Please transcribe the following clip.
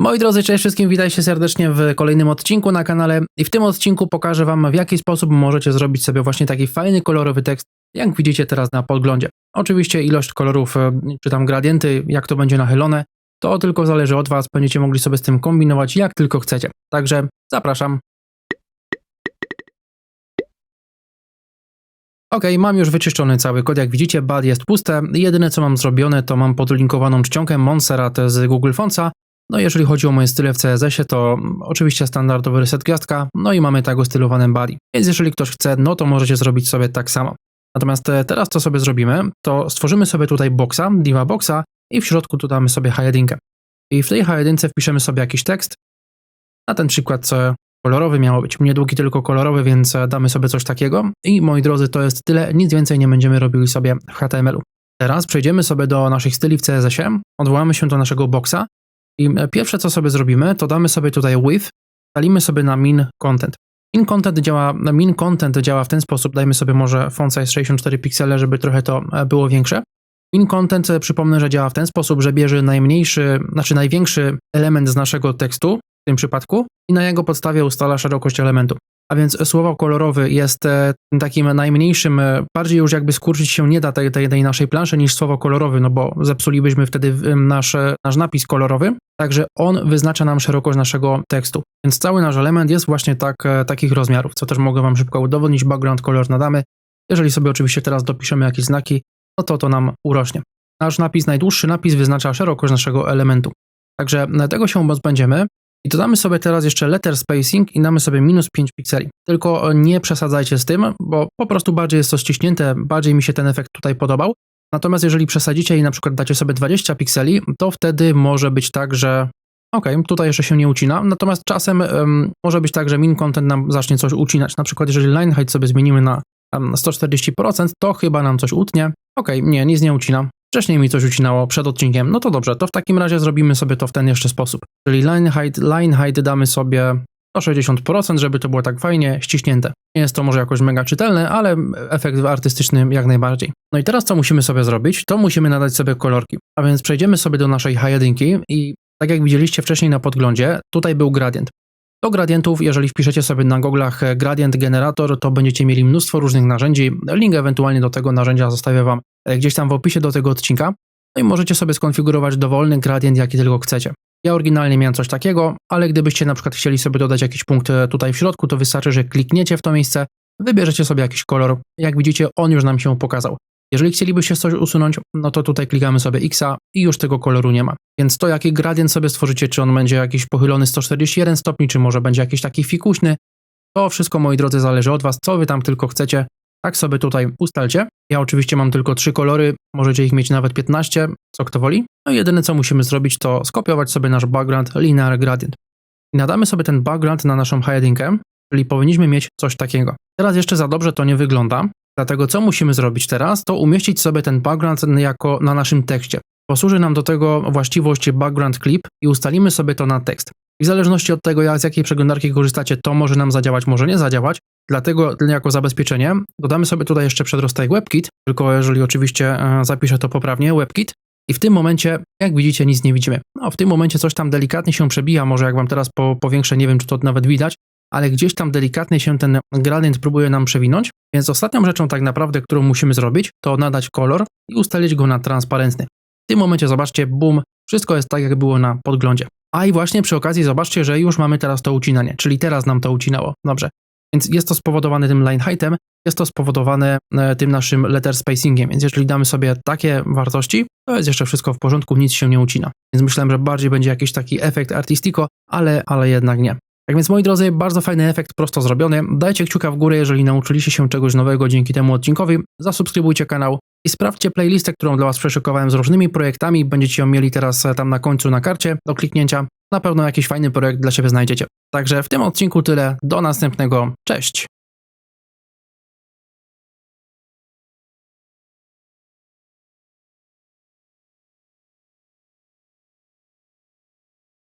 Moi drodzy, cześć wszystkim, witajcie serdecznie w kolejnym odcinku na kanale i w tym odcinku pokażę Wam w jaki sposób możecie zrobić sobie właśnie taki fajny kolorowy tekst, jak widzicie teraz na podglądzie. Oczywiście ilość kolorów, e, czy tam gradienty, jak to będzie nachylone, to tylko zależy od Was, będziecie mogli sobie z tym kombinować jak tylko chcecie. Także zapraszam. Ok, mam już wyczyszczony cały kod, jak widzicie, bad jest puste. Jedyne co mam zrobione, to mam podlinkowaną czcionkę Montserrat z Google Fontsa. No jeżeli chodzi o moje style w CSS-ie, to mm, oczywiście standardowy reset gwiazdka, no i mamy tak ustylowane body. Więc jeżeli ktoś chce, no to możecie zrobić sobie tak samo. Natomiast e, teraz co sobie zrobimy, to stworzymy sobie tutaj boxa, diva boxa i w środku tu damy sobie headingę. I w tej headince wpiszemy sobie jakiś tekst. Na ten przykład co kolorowy miało być niedługi, tylko kolorowy, więc e, damy sobie coś takiego. I moi drodzy, to jest tyle, nic więcej nie będziemy robili sobie w HTML-u. Teraz przejdziemy sobie do naszych styli w CSS-ie, odwołamy się do naszego boxa i e, pierwsze co sobie zrobimy, to damy sobie tutaj with, stalimy sobie na min content. Min content działa, min content działa w ten sposób, dajmy sobie może font size 64 piksele, żeby trochę to e, było większe. Min content, e, przypomnę, że działa w ten sposób, że bierze najmniejszy, znaczy największy element z naszego tekstu, w tym przypadku, i na jego podstawie ustala szerokość elementu. A więc słowo kolorowy jest takim najmniejszym, bardziej już jakby skurczyć się nie da tej, tej, naszej planszy niż słowo kolorowy, no bo zepsulibyśmy wtedy nasz, nasz napis kolorowy. Także on wyznacza nam szerokość naszego tekstu. Więc cały nasz element jest właśnie tak, e, takich rozmiarów, co też mogę Wam szybko udowodnić. Background color nadamy. Jeżeli sobie oczywiście teraz dopiszemy jakieś znaki, no to to nam urośnie. Nasz napis, najdłuższy napis wyznacza szerokość naszego elementu. Także e, tego się pozbędziemy. I dodamy sobie teraz jeszcze letter spacing i damy sobie minus 5 pikseli. Tylko nie przesadzajcie z tym, bo po prostu bardziej jest to ściśnięte, bardziej mi się ten efekt tutaj podobał. Natomiast jeżeli przesadzicie i na przykład dacie sobie 20 pikseli, to wtedy może być tak, że ok, tutaj jeszcze się nie ucina, natomiast czasem em, może być tak, że min content nam zacznie coś ucinać. Na przykład jeżeli line height sobie zmienimy na em, 140%, to chyba nam coś utnie. Ok, nie, nic nie ucina. Wcześniej mi coś ucinało przed odcinkiem. No to dobrze, to w takim razie zrobimy sobie to w ten jeszcze sposób. Czyli line height, line height damy sobie no 60%, żeby to było tak fajnie ściśnięte. Nie jest to może jakoś mega czytelne, ale efekt artystyczny jak najbardziej. No i teraz co musimy sobie zrobić? To musimy nadać sobie kolorki. A więc przejdziemy sobie do naszej headingi i tak jak widzieliście wcześniej na podglądzie, tutaj był gradient. Do gradientów, jeżeli wpiszecie sobie na goglach gradient generator, to będziecie mieli mnóstwo różnych narzędzi. Link ewentualnie do tego narzędzia zostawię Wam e, gdzieś tam w opisie do tego odcinka. No i możecie sobie skonfigurować dowolny gradient, jaki tylko chcecie. Ja oryginalnie miałem coś takiego, ale gdybyście na przykład chcieli sobie dodać jakiś punkt e, tutaj w środku, to wystarczy, że klikniecie w to miejsce, wybierzecie sobie jakiś kolor. Jak widzicie, on już nam się pokazał. Jeżeli chcielibyście coś usunąć, no to tutaj klikamy sobie X i już tego koloru nie ma. Więc to jaki gradient sobie stworzycie, czy on będzie jakiś pochylony 141 stopni, czy może będzie jakiś taki fikuśny, to wszystko moi drodzy zależy od Was, co Wy tam tylko chcecie. Tak sobie tutaj ustalcie. Ja oczywiście mam tylko trzy kolory, możecie ich mieć nawet 15, co kto woli. No i jedyne co musimy zrobić to skopiować sobie nasz background linear gradient. Nadamy sobie ten background na naszą headingę, czyli powinniśmy mieć coś takiego. Teraz jeszcze za dobrze to nie wygląda, dlatego co musimy zrobić teraz, to umieścić sobie ten background jako na naszym tekście. Posłuży nam do tego właściwość background clip i ustalimy sobie to na tekst. I w zależności od tego, jak, z jakiej przeglądarki korzystacie, to może nam zadziałać, może nie zadziałać. Dlatego jako zabezpieczenie dodamy sobie tutaj jeszcze przedrostek WebKit, tylko jeżeli oczywiście e, zapiszę to poprawnie, WebKit. I w tym momencie, jak widzicie, nic nie widzimy. No, w tym momencie coś tam delikatnie się przebija, może jak wam teraz po, powiększę, nie wiem, czy to nawet widać, ale gdzieś tam delikatnie się ten gradient próbuje nam przewinąć, więc ostatnią rzeczą tak naprawdę, którą musimy zrobić, to nadać kolor i ustalić go na transparentny. W tym momencie zobaczcie, boom, wszystko jest tak, jak było na podglądzie. A i właśnie przy okazji zobaczcie, że już mamy teraz to ucinanie, czyli teraz nam to ucinało. Dobrze. Więc jest to spowodowane tym line heightem, jest to spowodowane e, tym naszym letter spacingiem, więc jeżeli damy sobie takie wartości, to jest jeszcze wszystko w porządku, nic się nie ucina. Więc myślałem, że bardziej będzie jakiś taki efekt artistico, ale, ale jednak nie. Tak więc moi drodzy, bardzo fajny efekt, prosto zrobiony. Dajcie kciuka w górę, jeżeli nauczyliście się czegoś nowego dzięki temu odcinkowi. Zasubskrybujcie kanał i sprawdźcie playlistę, którą dla Was przeszykowałem z różnymi projektami. Będziecie ją mieli teraz e, tam na końcu na karcie do kliknięcia. Na pewno jakiś fajny projekt dla siebie znajdziecie. Także w tym odcinku tyle. Do następnego. Cześć!